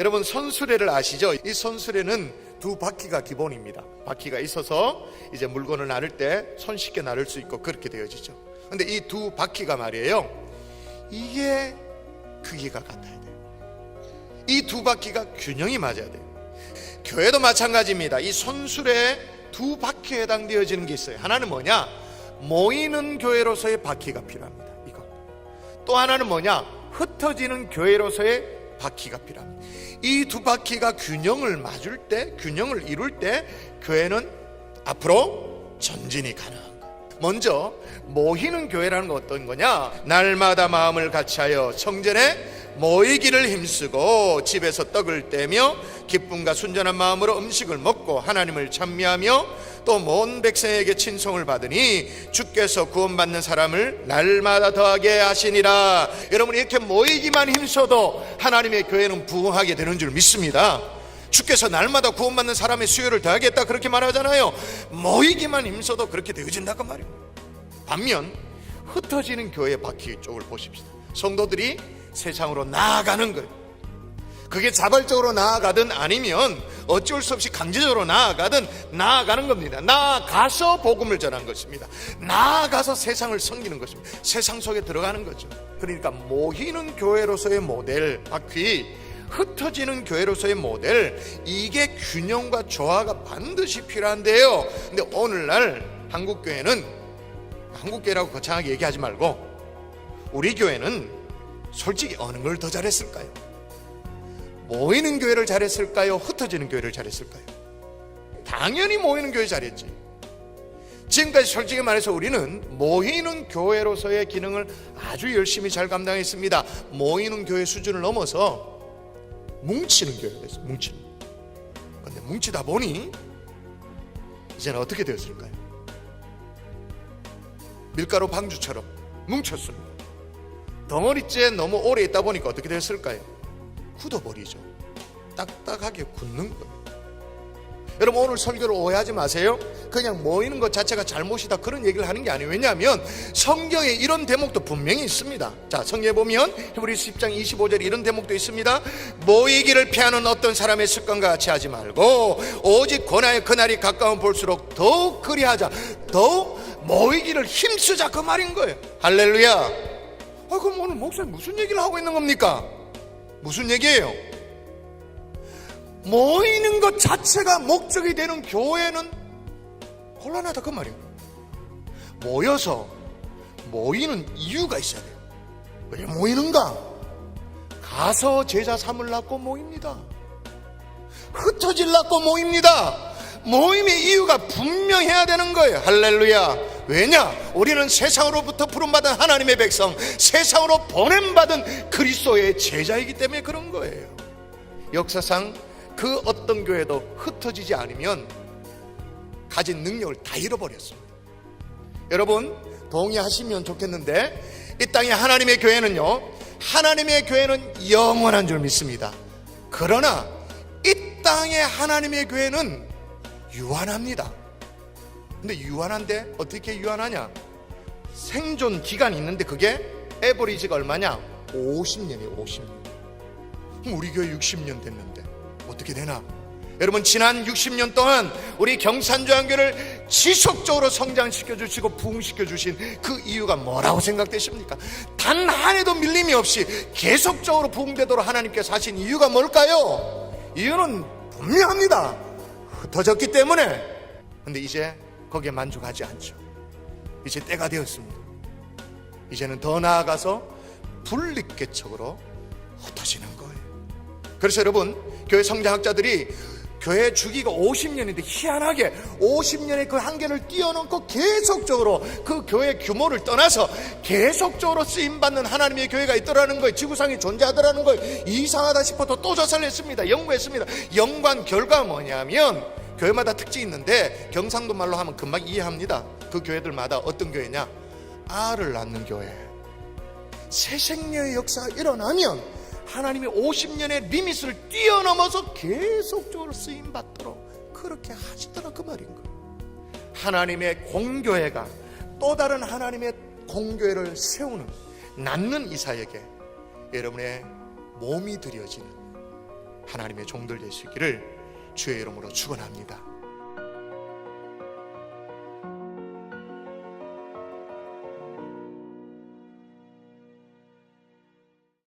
여러분 선수레를 아시죠? 이 선수레는 두 바퀴가 기본입니다. 바퀴가 있어서 이제 물건을 나를 때 손쉽게 나를 수 있고 그렇게 되어지죠. 근데 이 두 바퀴가 말이에요. 이게 크기가 같아야 돼요. 이 두 바퀴가 균형이 맞아야 돼요. 교회도 마찬가지입니다. 이 손술에 두 바퀴에 해당되어지는 게 있어요. 하나는 뭐냐? 모이는 교회로서의 바퀴가 필요합니다. 이거. 또 하나는 뭐냐? 흩어지는 교회로서의 바퀴가 필요합니다. 이 두 바퀴가 균형을 맞을 때, 균형을 이룰 때 교회는 앞으로 전진이 거예요. 먼저 모이는 교회라는 건 어떤 거냐? 날마다 마음을 같이하여 성전에 모이기를 힘쓰고 집에서 떡을 떼며 기쁨과 순전한 마음으로 음식을 먹고 하나님을 찬미하며 또 먼 백성에게 친송을 받으니 주께서 구원받는 사람을 날마다 더하게 하시니라 여러분 이렇게 모이기만 힘써도 하나님의 교회는 부흥하게 되는 줄 믿습니다 주께서 날마다 구원받는 사람의 수요를 더하겠다 그렇게 말하잖아요 모이기만 힘써도 그렇게 되어진다고 말이에요 반면 흩어지는 교회 바퀴 쪽을 보십시다. 성도들이 세상으로 나아가는 거예요. 그게 자발적으로 나아가든 아니면 어쩔 수 없이 강제적으로 나아가든 나아가는 겁니다. 나아가서 복음을 전한 것입니다. 나아가서 세상을 섬기는 것입니다. 세상 속에 들어가는 거죠. 그러니까 모이는 교회로서의 모델 바퀴 흩어지는 교회로서의 모델 이게 균형과 조화가 반드시 필요한데요. 근데 오늘날 한국 교회는 한국 교회라고 거창하게 얘기하지 말고 우리 교회는 솔직히 어느 걸 더 잘했을까요? 모이는 교회를 잘했을까요? 흩어지는 교회를 잘했을까요? 당연히 모이는 교회 잘했지. 지금까지 솔직히 말해서 우리는 모이는 교회로서의 기능을 아주 열심히 잘 감당했습니다. 모이는 교회 수준을 넘어서 뭉치는 교회가 됐어요. 뭉치는. 근데 뭉치다 보니 이제는 어떻게 되었을까요? 밀가루 방주처럼 뭉쳤습니다. 덩어리째 너무 오래 있다 보니까 어떻게 됐을까요? 굳어버리죠. 딱딱하게 굳는 거예요. 여러분 오늘 설교를 오해하지 마세요. 그냥 모이는 것 자체가 잘못이다 그런 얘기를 하는 게 아니에요. 왜냐하면 성경에 이런 대목도 분명히 있습니다. 자 성경에 보면 히브리서 10장 25절에 이런 대목도 있습니다. 모이기를 피하는 어떤 사람의 습관과 같이 하지 말고 오직 권하의 그날이 가까운 볼수록 더욱 그리하자. 더욱 모이기를 힘쓰자 그 말인 거예요. 할렐루야. 아 그럼 오늘 목사님 무슨 얘기를 하고 있는 겁니까? 무슨 얘기예요? 모이는 것 자체가 목적이 되는 교회는 곤란하다 그 말이에요. 모여서 모이는 이유가 있어야 돼요. 왜 모이는가? 가서 제자 삼으려고 모입니다. 흩어질라고 모입니다. 모임의 이유가 분명해야 되는 거예요. 할렐루야. 왜냐? 우리는 세상으로부터 부름받은 하나님의 백성, 세상으로 보냄받은 그리스도의 제자이기 때문에 그런 거예요. 역사상 그 어떤 교회도 흩어지지 않으면 가진 능력을 다 잃어버렸습니다. 여러분, 동의하시면 좋겠는데, 이 땅의 하나님의 교회는요, 하나님의 교회는 영원한 줄 믿습니다. 그러나, 이 땅의 하나님의 교회는 유한합니다. 근데 유한한데 어떻게 유한하냐? 생존 기간이 있는데 그게 에버리지가 얼마냐? 50년이에요, 50년. 그럼 우리 교회 60년 됐는데 어떻게 되나? 여러분 지난 60년 동안 우리 경산조항교를 지속적으로 성장시켜 주시고 부흥시켜 주신 그 이유가 뭐라고 생각되십니까? 단 한 해도 밀림이 없이 계속적으로 부흥되도록 하나님께서 하신 이유가 뭘까요? 이유는 분명합니다. 흩어졌기 때문에. 근데 이제 거기에 만족하지 않죠. 이제 때가 되었습니다. 이제는 더 나아가서 분립개척으로 흩어지는 거예요. 그래서 여러분, 교회 성장학자들이 교회 주기가 50년인데 희한하게 50년의 그 한계를 뛰어넘고 계속적으로 그 교회 규모를 떠나서 계속적으로 쓰임받는 하나님의 교회가 있더라는 거예요. 지구상에 존재하더라는 거예요. 이상하다 싶어도 또 조사를 했습니다. 연구했습니다. 연관 결과가 뭐냐면 교회마다 특징이 있는데 경상도 말로 하면 금방 이해합니다. 그 교회들마다 어떤 교회냐? 알을 낳는 교회. 새 생명의 역사가 일어나면 하나님이 50년의 리밋을 뛰어넘어서 계속적으로 쓰임 받도록 그렇게 하시더라 그 말인 거예요. 하나님의 공교회가 또 다른 하나님의 공교회를 세우는 낳는 이사에게 여러분의 몸이 드려지는 하나님의 종들 되시기를 주의 이름으로 축원합니다.